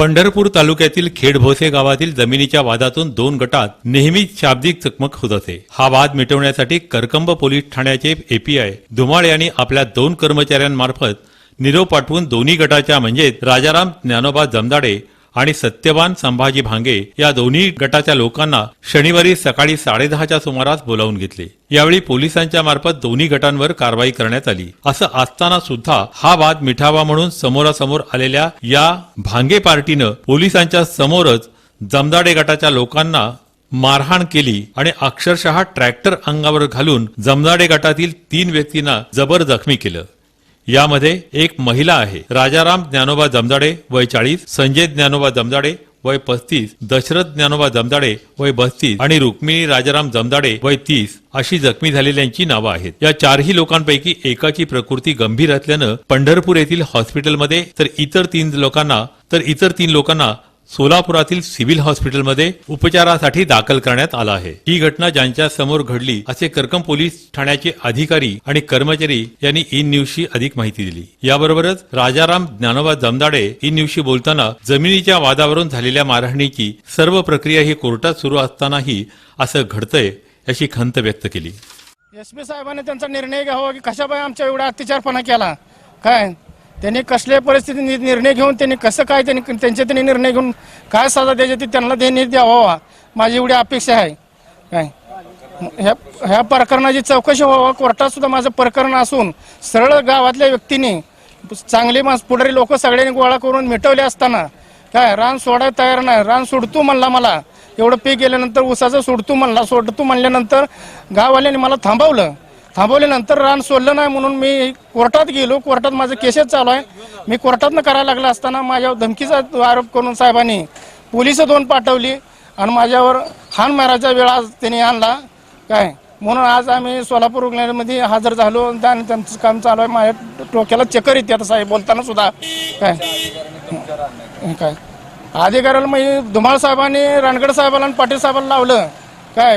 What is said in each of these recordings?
पंढरपूर तालुक्यातील खेडभोसे गावातील जमिनीच्या वादातून दोन गटात नेहमीच शाब्दिक चकमक होत असे. हा वाद मिटवण्यासाठी करकंब पोलीस ठाण्याचे एपीआय धुमाळ यांनी आपल्या दोन कर्मचाऱ्यांमार्फत निरोप पाठवून दोन्ही गटाच्या म्हणजेच राजाराम ज्ञानोबा जमदाडे आणि सत्यवान संभाजी भांगे या दोन्ही गटाच्या लोकांना शनिवारी सकाळी साडेदहाच्या सुमारास बोलावून घेतले. यावेळी पोलिसांच्या मार्फत दोन्ही गटांवर कारवाई करण्यात आली. असं असताना सुद्धा हा वाद मिठावा म्हणून समोरासमोर आलेल्या या भांगे पार्टीनं पोलिसांच्या समोरच जमदाडे गटाच्या लोकांना मारहाण केली आणि अक्षरशः ट्रॅक्टर अंगावर घालून जमदाडे गटातील तीन व्यक्तींना जबर जखमी केलं. यामध्ये एक महिला आहे. राजाराम ज्ञानोबा जमदाडे वय चाळीस संजय ज्ञानोबा जमदाडे वय पस्तीस दशरथ ज्ञानोबा जमदाडे वय बस्तीस आणि रुक्मिणी राजाराम जमदाडे वय तीस अशी जखमी झालेल्यांची नावं आहेत. या चारही लोकांपैकी एकाची प्रकृती गंभीर असल्यानं पंढरपूर येथील हॉस्पिटलमध्ये तर इतर तीन लोकांना तर इतर तीन लोकांना सोलापुरातील सिव्हिल हॉस्पिटलमध्ये उपचारासाठी दाखल करण्यात आला आहे. ही घटना ज्यांच्या समोर घडली असे करकम पोलीस ठाण्याचे अधिकारी आणि कर्मचारी यांनी इन न्यूजशी अधिक माहिती दिली. याबरोबरच राजाराम ज्ञानोबा जमदाडे इन न्यूजशी बोलताना जमिनीच्या वादावरून झालेल्या मारहाणीची सर्व प्रक्रिया ही कोर्टात सुरू असतानाही असं घडतंय अशी खंत व्यक्त केली. एस पी साहेबांनी त्यांचा निर्णय घ्यावा की कशाबाई आमच्या एवढा अत्याचारपणा केला? काय? त्यांनी कसल्या परिस्थितीत निर्णय घेऊन त्यांनी कसं काय त्यांनी त्यांचे त्यांनी निर्णय घेऊन काय साजा द्यायचे ते त्यांना त्यांनी द्यावा. माझी एवढी अपेक्षा आहे. काय? ह्या ह्या प्रकरणाची चौकशी व्हावा. कोर्टात सुद्धा माझं प्रकरण असून सरळ गावातल्या व्यक्तीने चांगले माणस पुढारी लोक सगळ्यांनी गोळा करून मिटवले असताना काय? रान सोडायला तयार नाही. रान सोडतो म्हणला मला. एवढं पीक गेल्यानंतर उसाचं सोडतो म्हणला. सोडतो म्हणल्यानंतर गाववाल्यांनी मला थांबवलं. थांबवल्यानंतर रान सोडलं नाही म्हणून मी कोर्टात गेलो. कोर्टात माझं केसेस चालू आहे. मी कोर्टातनं करायला लागला असताना माझ्यावर धमकीचा आरोप करून साहेबांनी पोलीस दोन पाठवली आणि माझ्यावर हान मारायचा वेळ आज त्यांनी आणला. काय? म्हणून आज आम्ही सोलापूर रुग्णालयामध्ये हजर झालो आणि त्यांचं काम चालू आहे. माझ्या डोक्याला चक्कर येते आता साहेब बोलताना सुद्धा. काय? काय? अधिकाऱ्याला मी धुमाळ साहेबांनी रानगड साहेबाला आणि पाटील साहेबाला लावलं. काय?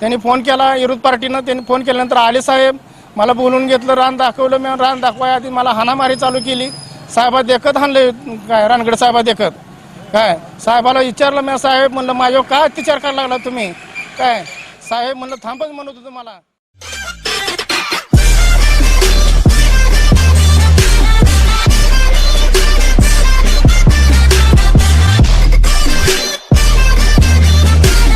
त्यांनी फोन केला विरोध पार्टीनं त्यांनी फोन केल्यानंतर आले साहेब मला बोलून घेतलं रान दाखवलं मी रान दाखवाय आधी मला हाणामारी चालू केली. साहेबा देखत हाणले काय रानगड साहेबा देखत? काय? साहेबाला विचारलं मी साहेब म्हणलं माझ्यावर काय अत्याचार करायला लागला तुम्ही? काय? साहेब म्हणलं थांबच म्हणत होतं मला